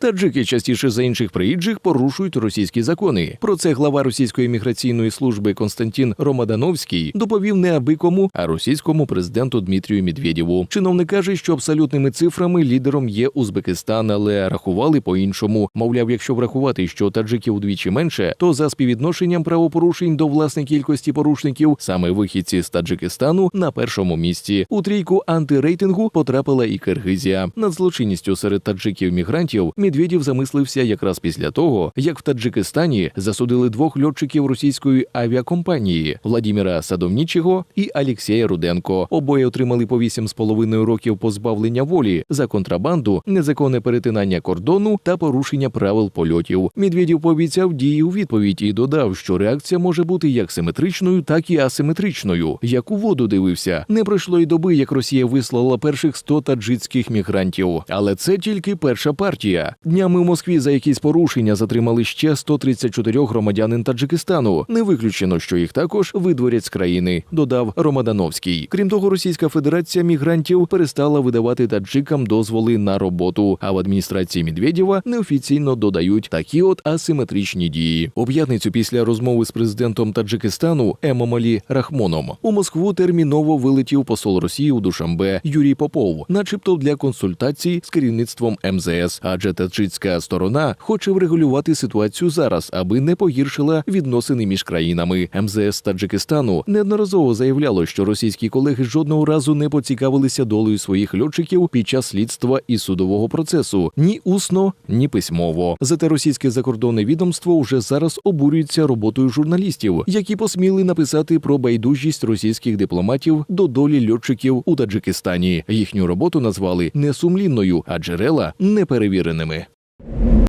Таджики частіше за інших приїжджих порушують російські закони. Про це глава російської міграційної служби Константин Ромадановський доповів не аби а російському президенту Дмитрію Медведєву. Чиновник каже, що абсолютними цифрами лідером є Узбекистан, але рахували по-іншому. Мовляв, якщо врахувати, що таджиків удвічі менше, то за співвідношенням правопорушень до власне кількості порушників саме вихідці з Таджикистану на першому місці. У трійку антирейтингу потрапила і Киргизія. Над злочинністю серед таджиків-мігрантів Медведєв замислився якраз після того, як в Таджикистані засудили двох льотчиків російської авіакомпанії Владіміра Садовнічого і Алєксєя Руденко. Обоє отримали по 8,5 років позбавлення волі за контрабанду, незаконне перетинання кордону та порушення правил польотів. Медведєв пообіцяв дії у відповідь і додав, що реакція може бути як симетричною, так і асиметричною. Як у воду дивився, не пройшло й доби, як Росія вислала перших 100 таджицьких мігрантів. Але це тільки перша партія. Днями у Москві за якісь порушення затримали ще 134 громадянин Таджикистану. Не виключено, що їх також видворять з країни, додав Ромадановський. Крім того, Російська Федерація мігрантів перестала видавати таджикам дозволи на роботу. А в адміністрації Медведєва неофіційно додають такі от асиметричні дії. У п'ятницю після розмови з президентом Таджикистану Емомалі Рахмоном у Москву терміново вилетів посол Росії у Душамбе Юрій Попов, начебто для консультацій з керівництвом МЗС. Адже таджицька сторона хоче врегулювати ситуацію зараз, аби не погіршила відносини між країнами. МЗС Таджикистану неодноразово заявляло, що російські колеги жодного разу не поцікавилися долею своїх льотчиків під час слідства і судового процесу ні усно, ні письмово. Зате російське закордонне відомство уже зараз обурюється роботою журналістів, які посміли написати про байдужість російських дипломатів до долі льотчиків у Таджикистані. Їхню роботу назвали несумлінною, а джерела неперевіреними. you